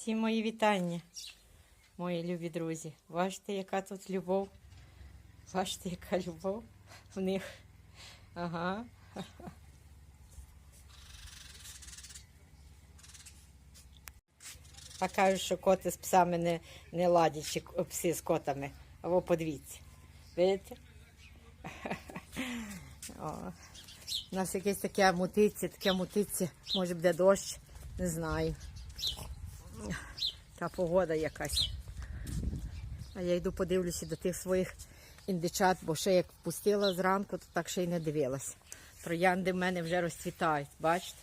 Всі мої вітання, мої любі друзі. Бачите, яка тут любов? Бачите, яка любов в них. Ага. А кажуть, що коти з псами не, не ладять, чи пси з котами. Або подивіться. Видите? О. У нас якесь таке мутиться, таке мутиться. Може буде дощ, не знаю. Та погода якась. А я йду подивлюся до тих своїх індичат, бо ще як пустила зранку, то так ще й не дивилася. Троянди в мене вже розцвітають, бачите?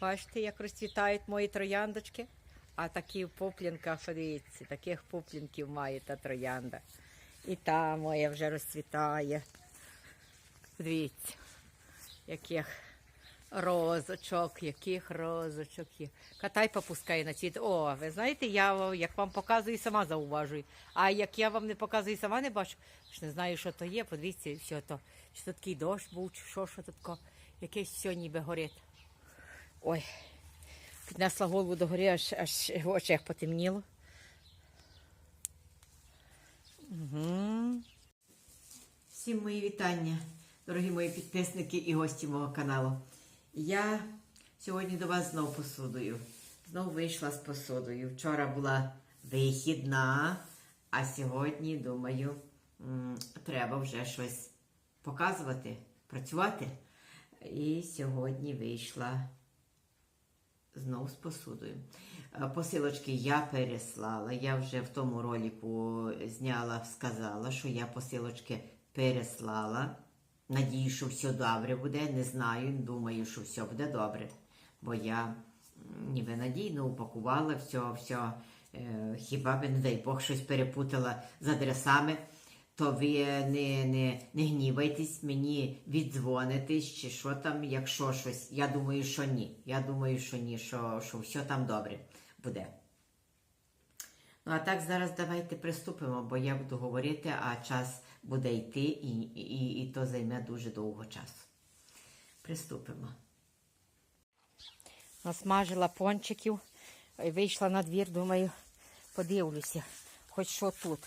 Бачите, як розцвітають мої трояндочки? А такі в поплінках, подивіться, таких поплінків має та троянда. І та моя вже розцвітає. Подивіться, яких розочок, яких розочок є. Катай попускає на цвіт. О, ви знаєте, я як вам показую, сама зауважую. А як я вам не показую, сама не бачу, ж не знаю, що то є. Подивіться, все то. Чи то такий дощ був, чи що, що тако, якесь все ніби горить. Ой, піднесла голову до гори, аж, аж в очах потемніло. Угу. Всім мої вітання, дорогі мої підписники і гості мого каналу. Я сьогодні до вас знову посудою. Знову вийшла з посудою. Вчора була вихідна, а сьогодні, думаю, треба вже щось показувати, працювати. І сьогодні вийшла знову з посудою. Е, Посилочки я переслала. Я вже в тому ролику зняла, сказала, що я посилочки переслала. Надію, що все добре буде. Не знаю, думаю, що все буде добре. Бо я ніби надійно упакувала все, все. Хіба би, не дай Бог, щось перепутала з адресами, то ви не, не, не гнівайтесь, мені віддзвонитесь, чи що там, якщо щось. Я думаю, що ні. Я думаю, що ні, що, що все там добре буде. Ну, а так зараз давайте приступимо, бо я буду говорити, а час буде йти, і, і, і то займе дуже довго часу. Приступимо. Насмажила пончиків, вийшла на двір, думаю, подивлюся, хоч що тут.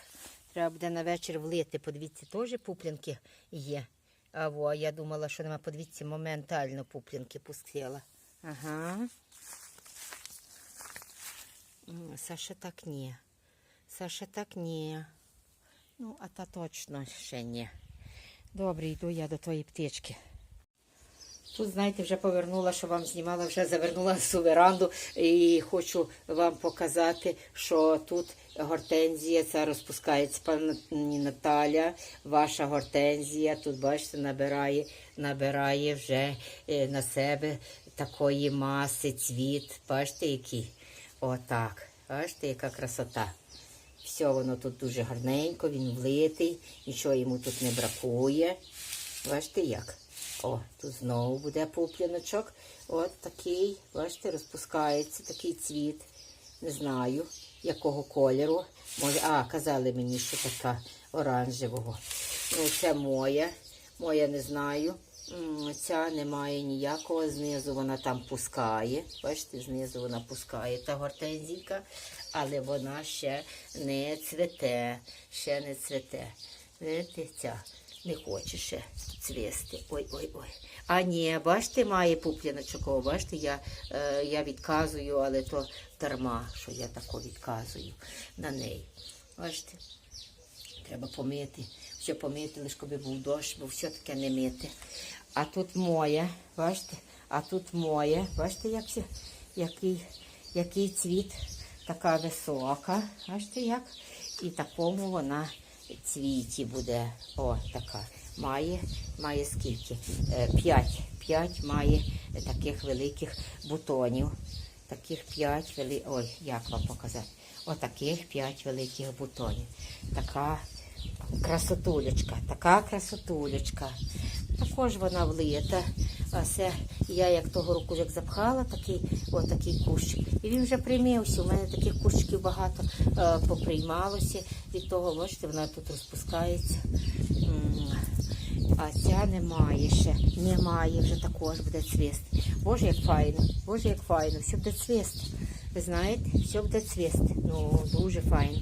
Треба буде на вечір влити. Подивіться, теж пуплінки є. А во, я думала, що нема, подивіться, моментально пуплінки пустила. Ага. Саша так ні. Саша так ні. Ну, а та точно ще ні. Добре, йду я до тої птички. Тут, знаєте, вже повернула, що вам знімала, вже завернула всю веранду і хочу вам показати, що тут гортензія, ця розпускається, пані Наталя, ваша гортензія, тут, бачите, набирає, набирає вже е, на себе такої маси, цвіт. Бачите, який? Отак. Бачите, яка красота. Все воно тут дуже гарненько, він влитий, нічого йому тут не бракує. Бачите як? О, тут знову буде пупліночок. От такий, бачите, розпускається такий цвіт. Не знаю, якого кольору. Може, а, казали мені, що така оранжевого. Ну, це моя. Моя не знаю. Ця немає ніякого, знизу вона там пускає. Бачите, знизу вона пускає та гортензійка, але вона ще не цвете, ще не цвете. Видите, ця не хоче ще цвісти. Ой-ой-ой. А ні, бачите, має пупліночок, бачите, я, е, я відказую, але то дарма, що я тако відказую на неї. Бачите? Треба помити. Все помити, лише коли був дощ, бо все таке не мити. А тут моє, бачите? А тут моє, бачите, як який, який цвіт, така висока. Бачите як? І такому вона цвіті буде. О, така. Має, має скільки? Е, П'ять. П'ять має таких великих бутонів. Таких п'ять великих. Ой, як вам показати? Отаких п'ять великих бутонів. Така красотулечка, така красотулечка. Також вона влита. А це я як того року як запхала такий, отакий кущик. І він вже приймився. У мене таких кущиків багато е, поприймалося. Від того, бачите, вона тут розпускається. А ця немає ще. Немає, вже також буде цвісти. Боже, як файно, боже, як файно, все буде цвісти. Ви знаєте, все буде цвісти. Ну, дуже файно.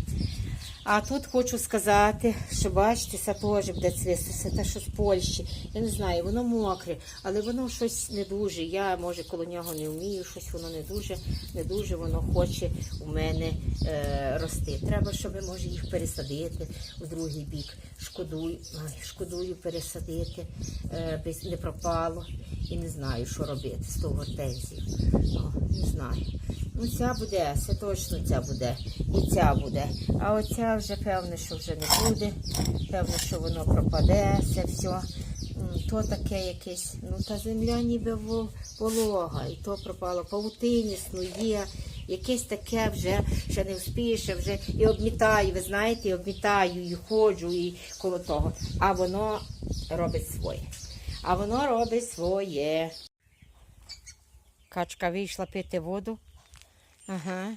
А тут хочу сказати, що бачите, це теж буде цвісти, це те, що з Польщі. Я не знаю, воно мокре, але воно щось не дуже. Я, може, коло нього не вмію, щось воно не дуже, не дуже воно хоче у мене е, рости. Треба, щоб, може, їх пересадити в другий бік. Шкодую, ой, шкодую пересадити, е, не пропало. І не знаю, що робити з того гортензію. Не знаю. Ну, ця буде, це точно ця буде. І ця буде. А оця вже певне, що вже не буде. Певне, що воно пропаде, це все. То таке якесь, ну та земля ніби во- волога, і то пропало. Павутині снує, якесь таке вже ще не вспієш, вже і обмітаю, ви знаєте, і обмітаю, і ходжу, і коло того. А воно робить своє. А воно робить своє. Качка вийшла пити воду. Ага.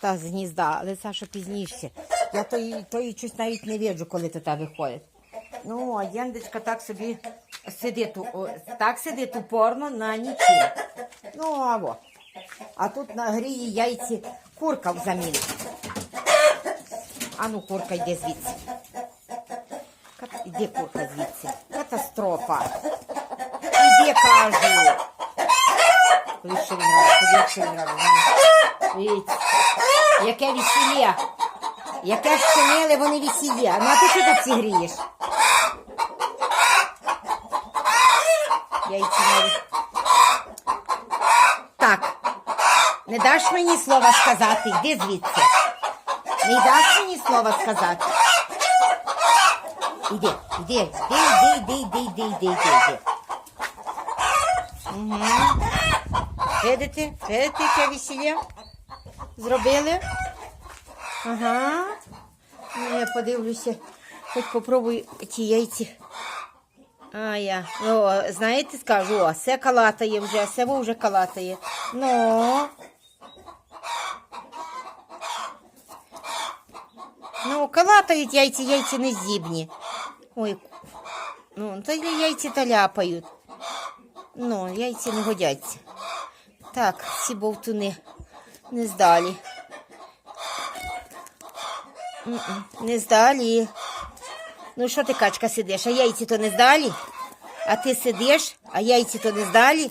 Та з гнізда, але Саша пізніше. Я то, її- то її щось навіть не виджу, коли та виходить. Ну, а Єндечка так собі сидить, о, так сидить упорно на нічим. Ну, а во. А тут на грії яйці курка взамін. А ну, курка, йди звідси. Іди, курка, звідси. Катастрофа. Іди, кажу. Робить, лише він робить. Дивіться. Яке весілля. Яке ж чинили вони весілля. Ну а ти що тут всі грієш? Яйці навіть. Так. Не даш мені слова сказати, йди звідси. Не даш мені слова сказати. Іди, іди, іди, іди, іди, іди, іди, іди, іди. Угу. Видите? Видите, яке весілля? Зробили? Ага. Ну, я подивлюся. Хоч попробую ті яйці. А я. О, знаєте, скажу, о, все калатає вже, все вже калатає. Ну. Ну, калатають яйці, яйці не здібні. Ой. Ну, то яйці та ляпають. Ну, яйці не годяться. Так, ці бовтуни не здалі. Не здалі. Ну що ти, качка, сидиш? А яйці то не здалі? А ти сидиш, а яйці то не здалі?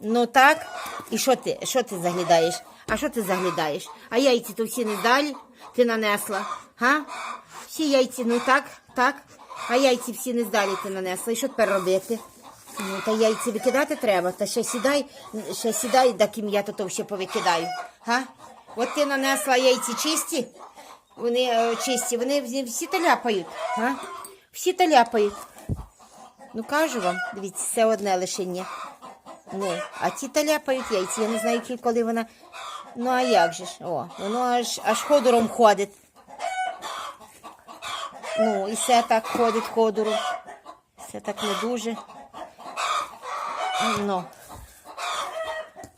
Ну так. І що ти? Що ти заглядаєш? А що ти заглядаєш? А яйці то всі не здалі? Ти нанесла? Га? Всі яйці, ну так, так. А яйці всі не здалі ти нанесла. І що тепер робити? Ну, та яйці викидати треба. Та ще сідай, ще сідай, да ким я то, ще повикидаю. Га? От ти нанесла яйці чисті, вони е, чисті, вони всі- всі таляпають. Га? Всі таляпають. Ну кажу вам, дивіться, все одне лишення. Ну, а ті таляпають яйці, я не знаю, коли вона. Ну а як же ж? О, воно аж аж ходором ходить. Ну, і все так ходить ходором. Все так не дуже. Ну.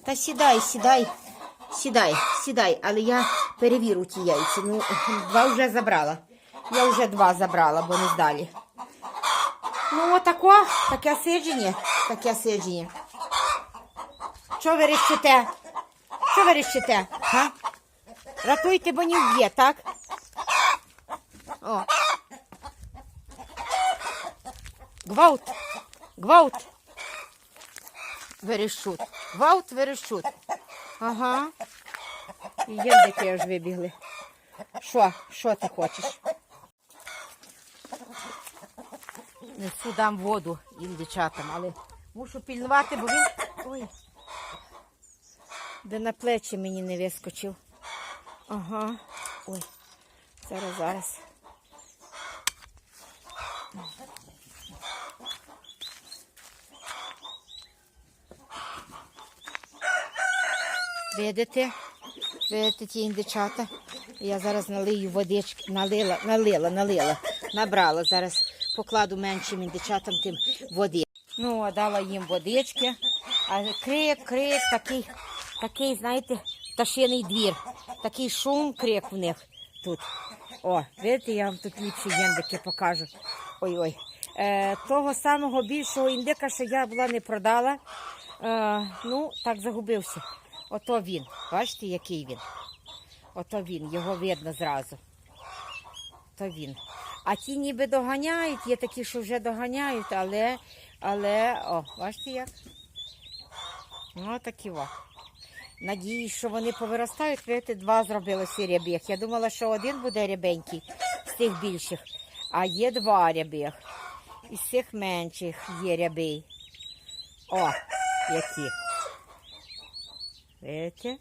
Та сідай, сідай, сідай, сідай, але я перевірю ті яйці. Ну, два вже забрала. Я вже два забрала, бо не здалі. Ну, отако, таке сидження, таке сидження. Що ви речите? Що ви речите? Га? Ратуйте, бо не вб'є, так? О. Гвалт, гвалт. Верещуть. Гвалт верещуть. Ага. І єндики аж вибігли. Що? Що ти хочеш? Несу дам воду їм дівчатам, але мушу пільнувати, бо він. Ой. Де на плечі мені не вискочив. Ага. Ой. Зараз, зараз. Видите? Видите ті індичата? Я зараз налию водички, налила, налила, налила, набрала. Зараз покладу меншим індичатам тим води. Ну, дала їм водички. А крик, крик, такий, такий, знаєте, пташиний двір. Такий шум, крик в них тут. О, видите, я вам тут ліпші єндики покажу. Ой-ой. Е, того самого більшого індика, що я була не продала. Е, ну, так загубився. Ото він. Бачите, який він? Ото він, його видно зразу. То він. А ті ніби доганяють, є такі, що вже доганяють, але, але, о, бачите як? Ну, такі о. Надіюсь, що вони повиростають, видите, два зробилося рябіх. Я думала, що один буде рябенький з тих більших, а є два рябих. Із цих менших є рябий. О, які. Видите?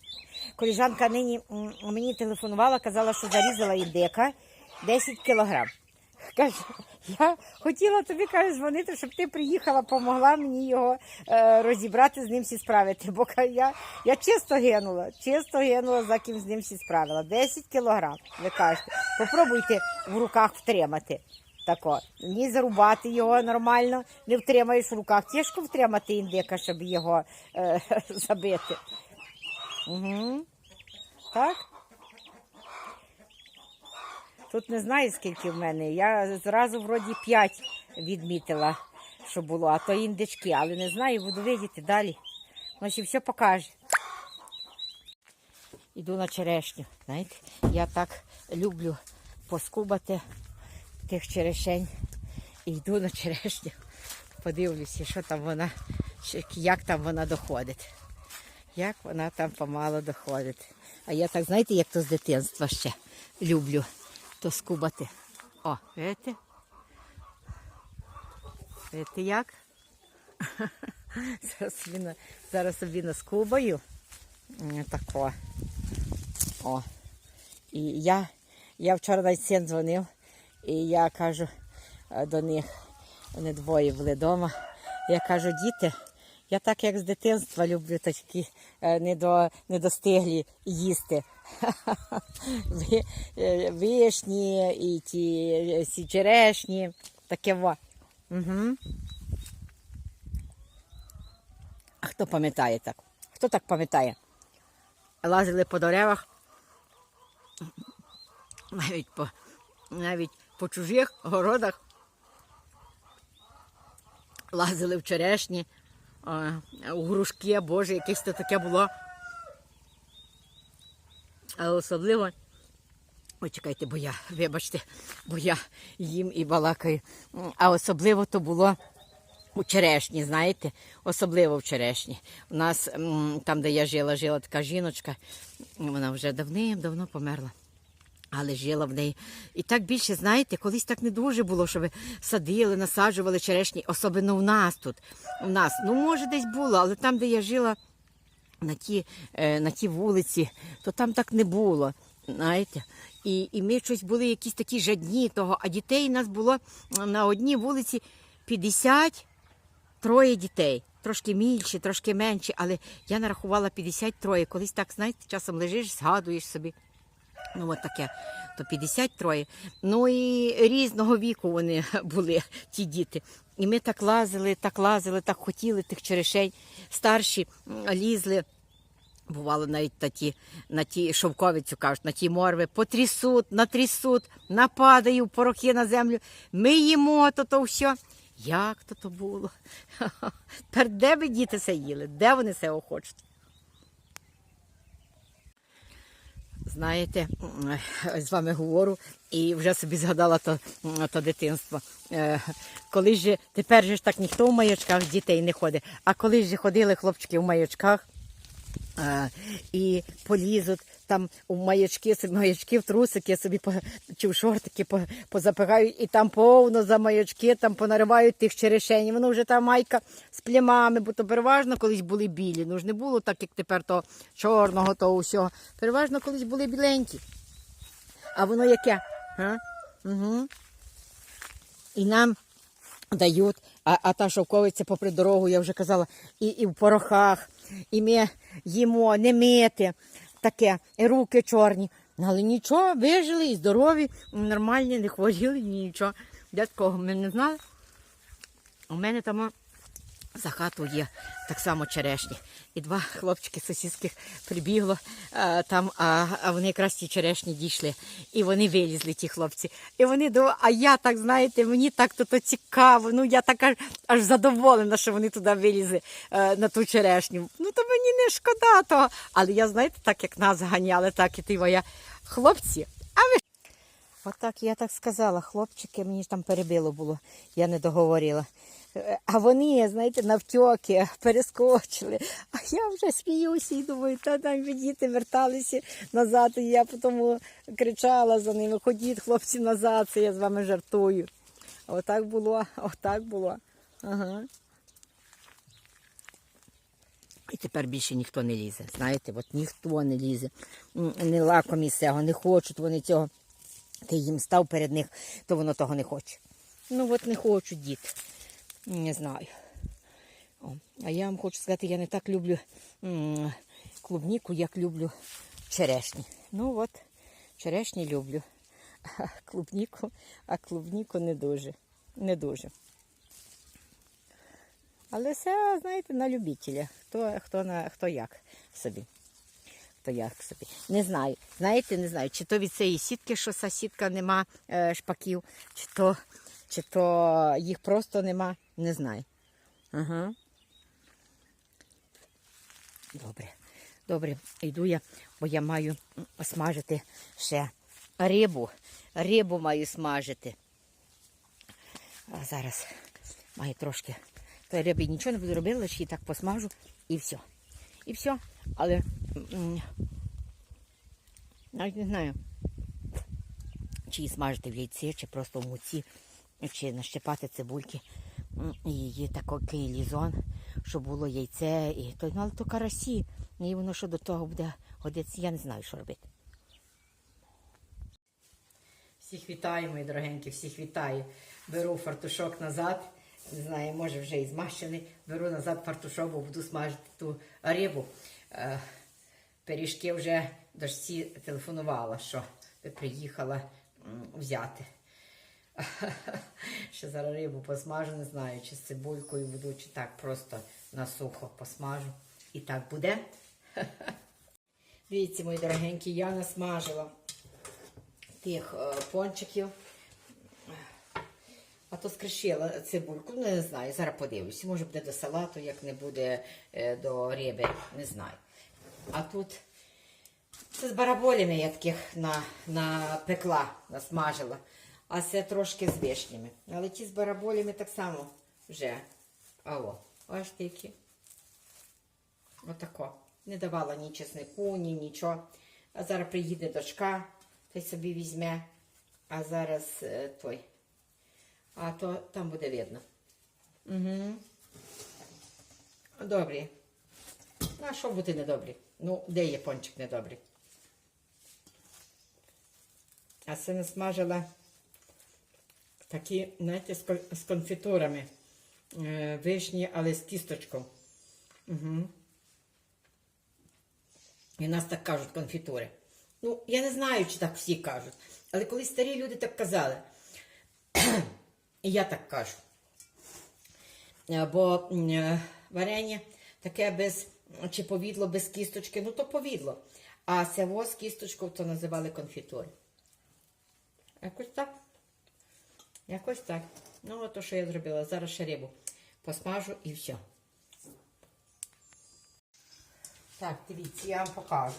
Коліжанка нині мені телефонувала, казала, що зарізала індика 10 кілограм. Каже, я хотіла тобі каже, дзвонити, щоб ти приїхала, допомогла мені його е, розібрати, з ним всі справити. Бо я, я чисто гинула, чисто гинула, за ким з ним всі справила. 10 кілограм, ви кажете. Попробуйте в руках втримати. Тако. Ні зарубати його нормально, не втримаєш в руках. Тяжко втримати індика, щоб його е, забити. Угу. Так? Тут не знаю, скільки в мене. Я зразу вроді 5 відмітила, що було, а то індички, але не знаю, буду видіти далі. Воно все покаже. Іду на черешню. Знаєте, я так люблю поскубати тих черешень. І йду на черешню. Подивлюся, що там вона, як там вона доходить. Як вона там помало доходить. А я так, знаєте, як то з дитинства ще люблю то скубати. О, видите? Видите як? Зараз собі, на, зараз собі наскубаю. Тако. О. І я, я вчора навіть син дзвонив, і я кажу е, до них, вони двоє були вдома. Я кажу, діти, я так як з дитинства люблю такі е, недо, недостиглі їсти. Е, Вишні і ті е, черешні, таке во. Угу. А хто пам'ятає так? Хто так пам'ятає? Лазили по деревах, навіть по, навіть по чужих городах. Лазили в черешні, у грушки, боже, якесь то таке було. А особливо. Ой, чекайте, бо я, вибачте, бо я їм і балакаю. А особливо то було у черешні, знаєте, особливо в черешні. У нас там, де я жила, жила така жіночка, вона вже давним-давно померла. Але жила в неї. І так більше, знаєте, колись так не дуже було, щоб садили, насаджували черешні, особливо в нас тут. У нас, ну, може, десь було, але там, де я жила, на ті, е, на ті вулиці, то там так не було. Знаєте? І, і ми щось були якісь такі жадні того, а дітей у нас було на одній вулиці 50 троє дітей. Трошки більше, трошки менше, але я нарахувала 53. Колись так, знаєте, часом лежиш, згадуєш собі. Ну, от таке, то 53. Ну і різного віку вони були, ті діти. І ми так лазили, так лазили, так хотіли тих черешень. Старші лізли. Бувало навіть на ті, на ті шовковицю кажуть, на ті морви, потрясуть, натрясуть, нападають порохи на землю. Ми їмо то то все. Як то то було? Тепер де би діти це їли? Де вони це охочуть? Знаєте, з вами говорю і вже собі згадала то, то дитинство. Е, Коли ж тепер же ж так ніхто в маячках дітей не ходить, а коли ж ходили хлопчики в маячках е, і полізуть там у маячки, собі- маячки в трусики собі по, чи в шортики по, позапихають, і там повно за маячки, там понаривають тих черешень. Воно вже та майка з плямами, бо то переважно колись були білі. Ну ж не було так, як тепер то чорного, то усього. Переважно колись були біленькі. А воно яке? А? Угу. І нам дають, а, а та шовковиця попри дорогу, я вже казала, і, і в порохах, і ми їмо, не мити, таке, і руки чорні. Ну, Але нічого, вижили і здорові, нормальні, не хворіли, нічого. Де такого ми не знали. У мене там За хату є так само черешні. І два хлопчики сусідських прибігло е, там, а, а вони якраз ті черешні дійшли. І вони вилізли, ті хлопці. І вони до. А я так, знаєте, мені так то, цікаво. Ну я така аж задоволена, що вони туди вилізли е, на ту черешню. Ну то мені не шкода того. Але я, знаєте, так як нас ганяли, так і ти моя хлопці. Отак я так сказала, хлопчики, мені ж там перебило було, я не договорила. А вони, знаєте, навтьоки перескочили. А я вже сміюся і думаю, та там діти верталися назад. І я потім кричала за ними, ходіть, хлопці, назад, це я з вами жартую. А Отак було, отак було. Ага. І тепер більше ніхто не лізе. Знаєте, от ніхто не лізе. Не лакомі цього, не хочуть вони цього. Ти їм став перед них, то воно того не хоче. Ну от не хочуть діти. Не знаю. О, а я вам хочу сказати, я не так люблю м, клубніку, як люблю черешні. Ну от, черешні люблю. А клубніку, а клубніку не дуже. Не дуже. Але все, знаєте, на любителя. Хто, хто, на, хто як собі. Хто як собі. Не знаю. Знаєте, не знаю, чи то від цієї сітки, що сусідка нема е, шпаків, чи то, чи то їх просто нема. Не знаю. Ага. Добре. Добре, йду я, бо я маю смажити ще рибу. Рибу маю смажити. А зараз маю трошки. То риби нічого не буду робити, лише її так посмажу і все. І все. Але навіть не знаю, чи смажити в яйці, чи просто в муці, чи нащепати цибульки. І її такий лізон, щоб було яйце, і то, ну, але то карасі. І воно що до того буде годиться, я не знаю, що робити. Всіх вітаю, мої дорогенькі, всіх вітаю. Беру фартушок назад. Не знаю, може вже і змащений. Беру назад фартушок, буду смажити ту рибу. Е, Пиріжки вже дочці телефонувала, що приїхала взяти. Ще зараз рибу посмажу, не знаю, чи з цибулькою буду, чи так просто на сухо посмажу. І так буде. Дивіться, мої дорогенькі, я насмажила тих е, пончиків. А то скришила цибульку, не знаю, зараз подивлюся. Може буде до салату, як не буде е, до риби, не знаю. А тут це з бараболями я таких на, напекла, насмажила. А це трошки з вишнями. Але ті з бараболями так само вже. Алло, бачите які. Отако. Не давала ні чеснику, ні нічого. А зараз приїде дочка, та й собі візьме. А зараз е, той. А то там буде видно. Угу. Добрі. Ну, а що бути недобрі? Ну, де є пончик недобрий? А це насмажила такі, знаєте, з кон- з конфітурами. Е, Вишні, але з кісточком. Угу. І нас так кажуть конфітури. Ну, я не знаю, чи так всі кажуть. Але коли старі люди так казали, я так кажу. Е, Бо е, варення таке без, чи повідло без кісточки, ну то повідло. А село з кісточкою то називали конфітури. Якось так. Якось так. Ну, от то, що я зробила. Зараз ще рибу посмажу і все. Так, дивіться, я вам покажу.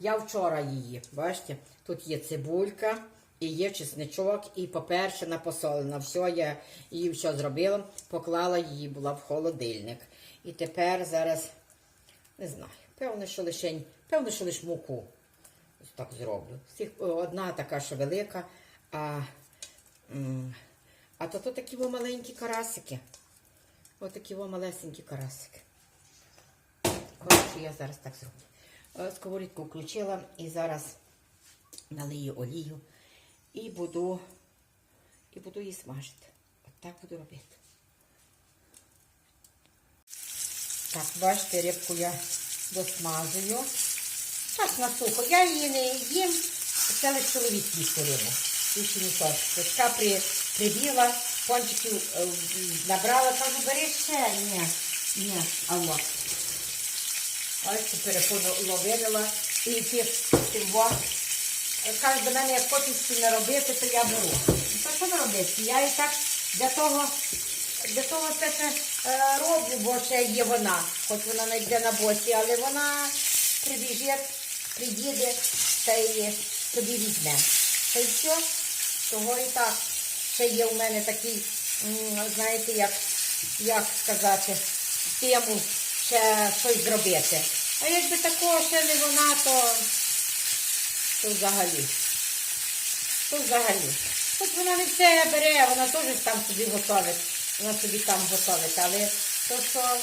Я вчора її, бачите, тут є цибулька, і є чесничок, і поперчена посолена. Все, я її все зробила, поклала її, була в холодильник. І тепер зараз, не знаю, певно, що лише, певно, що лише муку. Так зроблю. Всіх, одна така, що велика, а, а то, то такі маленькі карасики. Ось такі во малесенькі карасики. Коротше, я зараз так зроблю. Е, Сковорідку включила і зараз налию олію і буду, і буду її смажити. От так буду робити. Так, бачите, рибку я досмажую. Так, на сухо. Я її не їм. Це лише чоловік їсть рибу. Більше нічого. Дочка при, прибіла, пончиків е, набрала, кажу, бери ще. Ні, ні, алло. Ось переполовинила і ті Каже до мене, як хочеш собі наробити, то я беру. Ну, то що наробити? Я і так для того, для того це ще е, роблю, бо ще є вона. Хоч вона не йде на боці, але вона прибіжить, приїде та й собі візьме. Та й все, того і так. Ще є у мене такий, знаєте, як, як сказати, стимул ще щось зробити. А якби такого ще не вона, то, то взагалі. То взагалі. Хоч вона не все бере, вона теж там собі готовить. Вона собі там готовить. Але то, що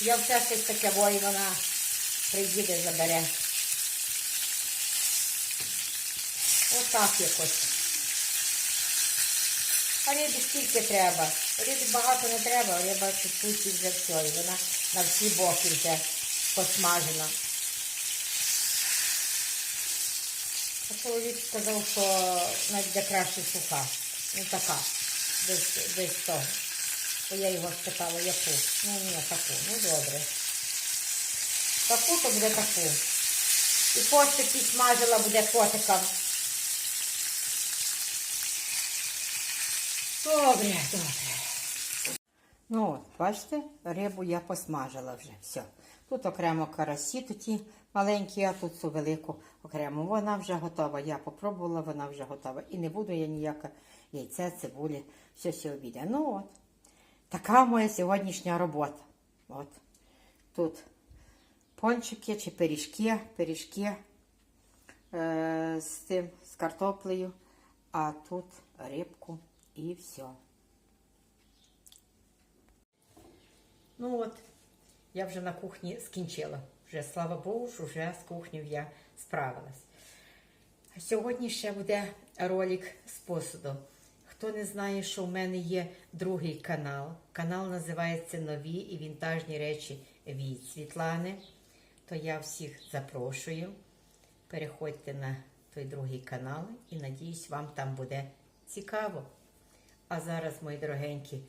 я все щось таке, і вона приїде, забере. Отак якось. А риби скільки треба? Риби багато не треба, риба чуть-чуть вже все. І вона на всі боки вже посмажена. Чоловік сказав, що навіть буде краще суха. Ну така. Десь, десь того. Бо я його спитала, яку. Ну ні, таку. Ну добре. Таку то буде таку. І костики смажила буде котиком. Добре, добре. Ну от, бачите, рибу я посмажила вже. Все. Тут окремо карасі, ті маленькі, а тут цю велику окремо. Вона вже готова. Я попробувала, вона вже готова. І не буду я ніяке яйце, цибулі, все все обіде. Ну от. Така моя сьогоднішня робота. От. Тут пончики чи пиріжки, пиріжки е, з тим, з картоплею, а тут рибку і все. Ну от, я вже на кухні скінчила. Вже, слава Богу, що вже з кухнею я справилась. Сьогодні ще буде ролик з посуду. Хто не знає, що в мене є другий канал. Канал називається Нові і вінтажні речі від Світлани. То я всіх запрошую. Переходьте на той другий канал і надіюсь, вам там буде цікаво. А зараз, мої дорогенькі,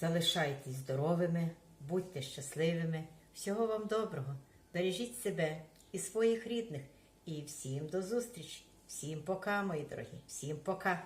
залишайтесь здоровими, будьте щасливими. Всього вам доброго. Бережіть себе і своїх рідних. І всім до зустрічі. Всім пока, мої дорогі. Всім пока.